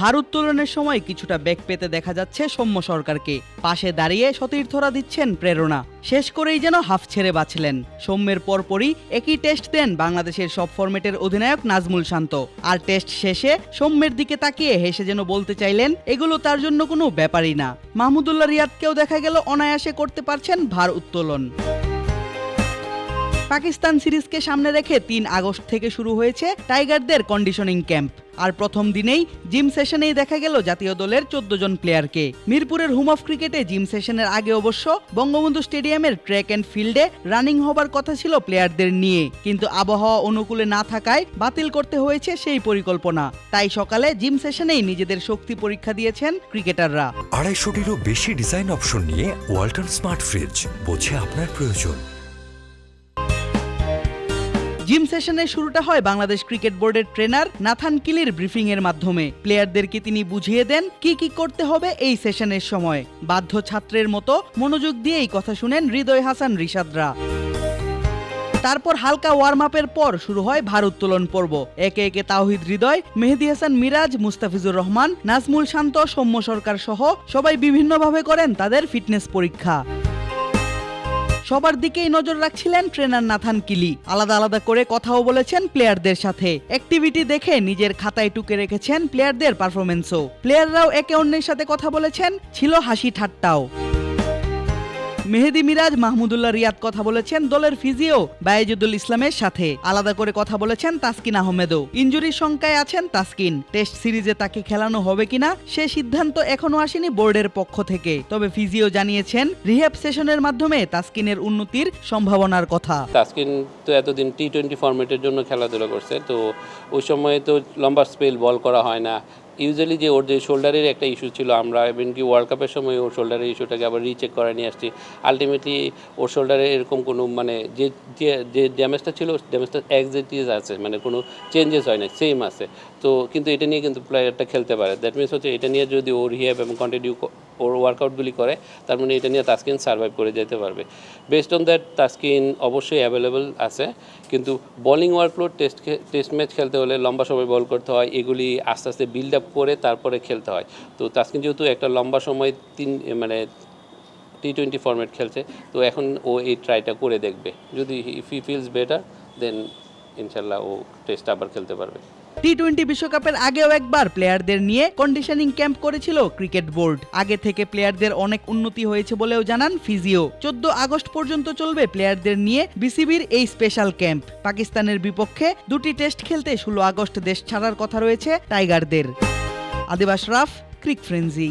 ভার উত্তোলনের সময় কিছুটা বেগ পেতে দেখা যাচ্ছে সৌম্য সরকারকে। পাশে দাঁড়িয়ে সতীর্থরা দিচ্ছেন প্রেরণা। শেষ করেই যেন হাফ ছেড়ে বাঁচলেন। সৌম্যের পরপরই একই টেস্ট দেন বাংলাদেশের সব ফরম্যাটের অধিনায়ক নাজমুল শান্ত। আর টেস্ট শেষে সৌম্যের দিকে তাকিয়ে হেসে যেন বলতে চাইলেন, এগুলো তার জন্য কোনো ব্যাপারই না। মাহমুদুল্লাহ রিয়াদকেও দেখা গেল অনায়াসে করতে পারছেন ভার উত্তোলন। পাকিস্তান সিরিজকে সামনে রেখে তিন আগস্ট থেকে শুরু হয়েছে টাইগারদের কন্ডিশনিং ক্যাম্প আর প্রথম দিনেই জিম সেশনেই দেখা গেল জাতীয় দলের চোদ্দ জন প্লেয়ারকে মিরপুরের হোম অফ ক্রিকেটে জিম সেশনের আগে অবশ্য বঙ্গবন্ধু স্টেডিয়ামের ট্র্যাক অ্যান্ড ফিল্ডে রানিং হবার কথা ছিল প্লেয়ারদের নিয়ে। কিন্তু আবহাওয়া অনুকূলে না থাকায় বাতিল করতে হয়েছে সেই পরিকল্পনা। তাই সকালে জিম সেশনেই নিজেদের শক্তি পরীক্ষা দিয়েছেন ক্রিকেটাররা আড়াইশোটিরও বেশি ডিজাইন অপশন নিয়ে ওয়ালটন স্মার্ট ফ্রিজ, বোঝে আপনার প্রয়োজন। জিম সেশনের শুরুটা হয় বাংলাদেশ ক্রিকেট বোর্ডের ট্রেনার নাথান কিলির ব্রিফিং এর মাধ্যমে। প্লেয়ারদেরকে তিনি বুঝিয়ে দেন কি কি করতে হবে এই সেশনের সময়। বাধ্য ছাত্রের মতো মনোযোগ দিয়েই কথা শুনেন হৃদয় হাসান রিশাদরা। তারপর হালকা ওয়ার্ম আপের পর শুরু হয় ভার উত্তোলন পর্ব। একে একে তাওহিদ হৃদয়, মেহেদি হাসান মিরাজ, মুস্তাফিজুর রহমান, নাজমুল শান্ত, সৌম্য সরকার সহ সবাই বিভিন্নভাবে করেন তাদের ফিটনেস পরীক্ষা। সবার দিকেই নজর রাখছিলেন ট্রেনার নাথান কিলি। আলাদা আলাদা করে কথাও বলেছেন প্লেয়ারদের সাথে। অ্যাক্টিভিটি দেখে নিজের খাতায় টুকে রেখেছেন প্লেয়ারদের পারফরমেন্সও প্লেয়াররাও একে অন্যের সাথে কথা বলেছেন, ছিল হাসি ঠাট্টাও। মেহেদি মিরাজ, মাহমুদুল্লাহ রিয়াদ কথা বলেছেন দলের ফিজিও বায়েজুদুল ইসলামের সাথে। আলাদা করে কথা বলেছেন তাসকিন আহমেদও। ইঞ্জুরির শঙ্কায় আছেন তাসকিন। টেস্ট সিরিজে তাকে খেলানো হবে কিনা, সে সিদ্ধান্ত এখনও আসেনি বোর্ডের পক্ষ থেকে। তবে ফিজিও জানিয়েছেন, রিহ্যাব সেশনের মাধ্যমে তাসকিনের উন্নতির সম্ভাবনার কথা। তাসকিন তো এতদিন টি টোয়েন্টি ফরম্যাটের জন্য খেলাধুলা করছে, তো ওই সময় তো লম্বা স্পেল বল করা হয় না। ইউজুয়ালি যে ওর যে শোল্ডারের একটা ইস্যু ছিল, আমরা ইভেন কি ওয়ার্ল্ড কাপের সময় ওর শোল্ডারের ইস্যুটাকে আবার রিচেক করে নিয়ে আসছি। আলটিমেটলি ওর শোল্ডারে এরকম কোনো মানে যে, যে- ড্যামেজটা ছিল ড্যামেজটা এক্সিটিস আছে মানে কোনো চেঞ্জেস হয় না সেম আছে। তো কিন্তু এটা নিয়ে কিন্তু প্লেয়ারটা খেলতে পারে। দ্যাট মিনস হচ্ছে এটা নিয়ে যদি ওর রিহ্যাব এবং কন্টিনিউ ওর ওয়ার্কআউটগুলি করে, তার মানে এটা নিয়ে তাস্কিন সার্ভাইভ করে যেতে পারবে। বেসড অন দ্যাট তাস্কিন অবশ্যই অ্যাভেলেবল আছে। কিন্তু bowling workload test test match খেলতে হলে লম্বা সময় বল করতে হয়, এগুলি আস্তে আস্তে বিল্ড আপ করে তারপরে খেলতে হয়। তো তাস্কিন যেহেতু একটা লম্বা সময় তিন মানে টি টোয়েন্টি ফরম্যাট খেলছে, তো এখন ও এই ট্রাইটা করে দেখবে। যদি if he feels better then ইনশাল্লাহ ও টেস্ট আবার খেলতে পারবে। টি টোয়েন্টি বিশ্বকাপের আগেও একবার প্লেয়ারদের নিয়ে কন্ডিশনিং ক্যাম্প করেছিল ক্রিকেট বোর্ড আগে থেকে প্লেয়ারদের অনেক উন্নতি হয়েছে বলেও জানান ফিজিও। চোদ্দ আগস্ট পর্যন্ত চলবে প্লেয়ারদের নিয়ে বিসিবির এই স্পেশাল ক্যাম্প পাকিস্তানের বিপক্ষে দুটি টেস্ট খেলতে ষোলো আগস্ট দেশ ছাড়ার কথা রয়েছে টাইগারদের। আদিবাস রাফ, ক্রিক ফ্রেন্সি।